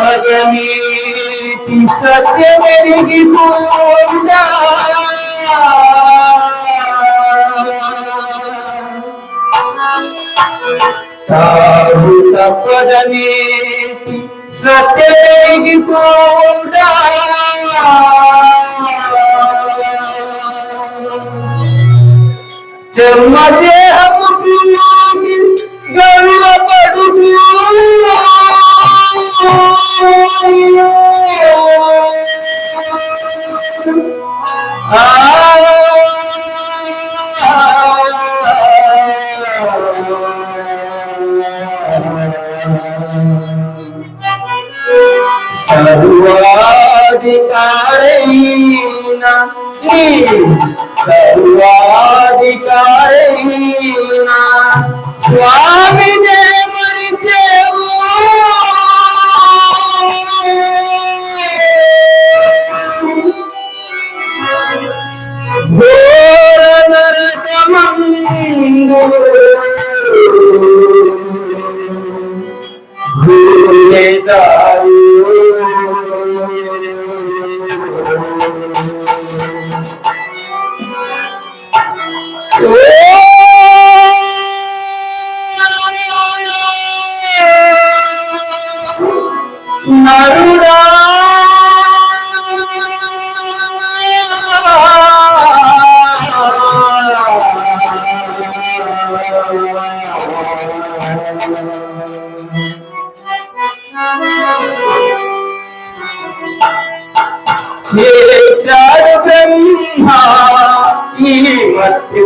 మగనీతి సత్యమెరిగి చారు తప్పదనేటి సత్యమెరిగి కూడా జన్మదేహము సర్వాధికారైన. సర్వాధికారైన. స్వామి చేశారు బ్రహ్మ ఈ మట్టి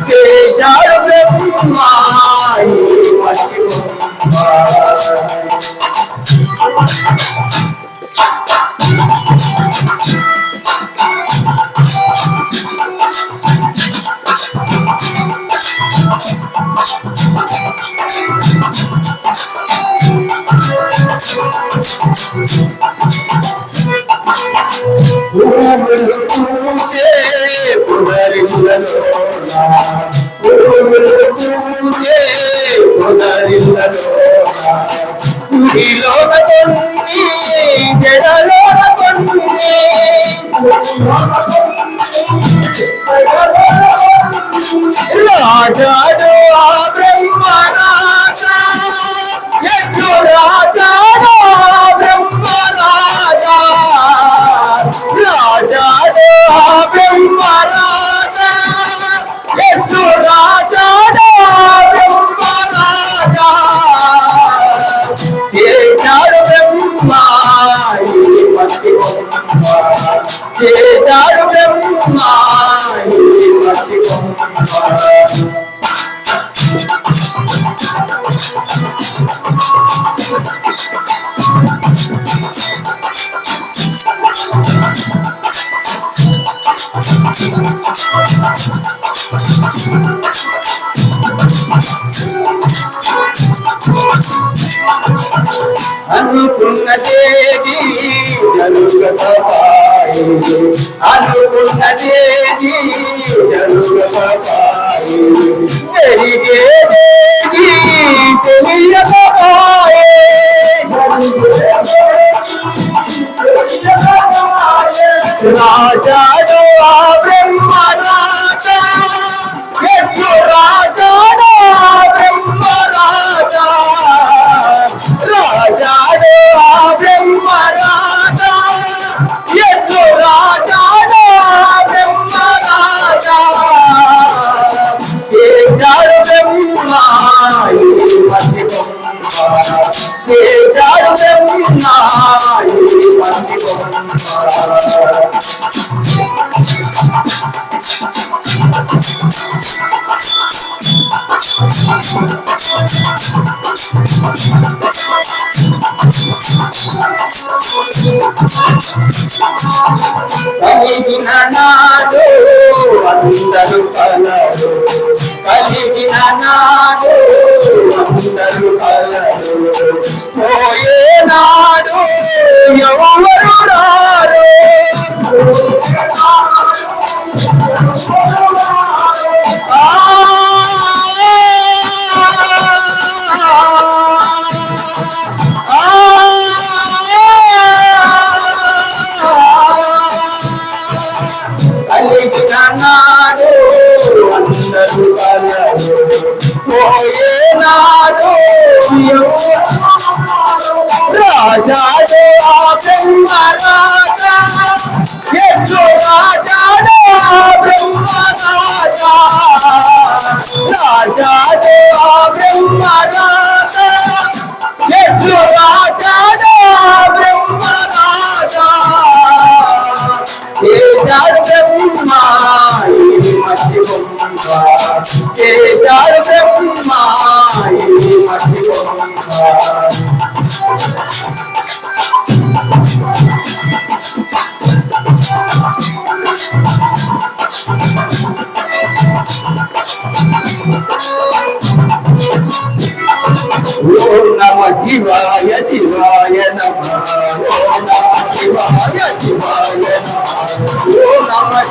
কে যাবে రాజా బ్రహ్మరాజా Cuidado, meu irmão. আলোর কাছে তেরিকে দেখি তুমি রাম కలిగిన నాడు అందరు నాడు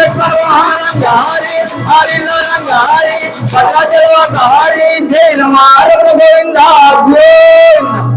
रंग हरे हरे रंग हरे पता चलो हरे जय नमार गोविंदा गोविंद